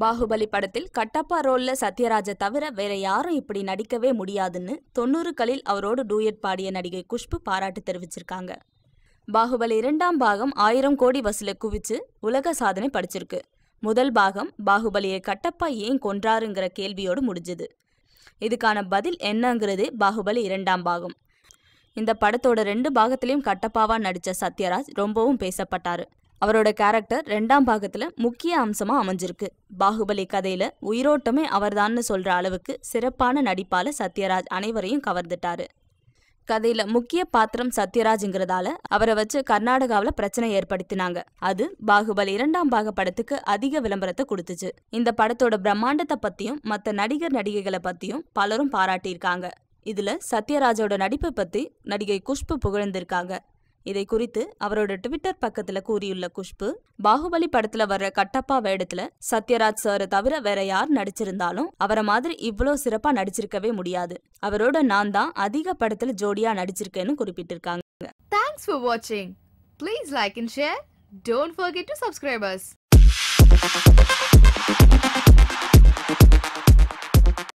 பாகுபலி படத்தில் கட்டப்பா ரோல்ல சத்யராஜை தவிர வேற யாரும் இப்படி நடிக்கவே முடியாதுன்னு தொண்ணூறுகளில் அவரோடு டூயட் பாடிய நடிகை குஷ்பு பாராட்டு தெரிவிச்சிருக்காங்க. பாகுபலி இரண்டாம் பாகம் ஆயிரம் கோடி வசூலை குவிச்சு உலக சாதனை படிச்சிருக்கு. முதல் பாகம் பாகுபலியை கட்டப்பா ஏன் கொன்றாருங்கிற கேள்வியோடு முடிஞ்சுது. இதுக்கான பதில் என்னங்கிறது பாகுபலி இரண்டாம் பாகம். இந்த படத்தோட ரெண்டு பாகத்திலையும் கட்டப்பாவா நடிச்ச சத்யராஜ் ரொம்பவும் பேசப்பட்டாரு. அவரோட கேரக்டர் ரெண்டாம் பாகத்துல முக்கிய அம்சமா அமைஞ்சிருக்கு. பாகுபலி கதையில உயிரோட்டமே அவர்தான்னு சொல்ற அளவுக்கு சிறப்பான நடிப்பால சத்யராஜ் அனைவரையும் கவர்ந்துட்டாரு. கதையில முக்கிய பாத்திரம் சத்யராஜ்ங்கிறதால அவரை வச்சு கர்நாடகாவில் பிரச்சனை ஏற்படுத்தினாங்க. அது பாகுபலி இரண்டாம் பாக படத்துக்கு அதிக விளம்பரத்தை கொடுத்துச்சு. இந்த படத்தோட பிரம்மாண்டத்தை பத்தியும் மற்ற நடிகர் நடிகைகளை பத்தியும் பலரும் பாராட்டியிருக்காங்க. இதுல சத்யராஜோட நடிப்பை பத்தி நடிகை குஷ்பு புகழ்ந்திருக்காங்க. இதை குறித்து அவரோட ட்விட்டர் பக்கத்துல கூறியுள்ள குஷ்பு பாகுபலி படத்துல வர்ற கட்டப்பா வேடத்துல சத்யராஜ் சாரை தவிர வேற யார் நடிச்சிருந்தாலும் அவரை மாதிரி இவ்வளோ சிறப்பா நடிச்சிருக்கவே முடியாது. அவரோட நான் தான் அதிக படத்துல ஜோடியா நடிச்சிருக்கேன்னு குறிப்பிட்டிருக்காங்க. தேங்க்ஸ் for வாட்சிங் please like and share Don't forget to subscribe us.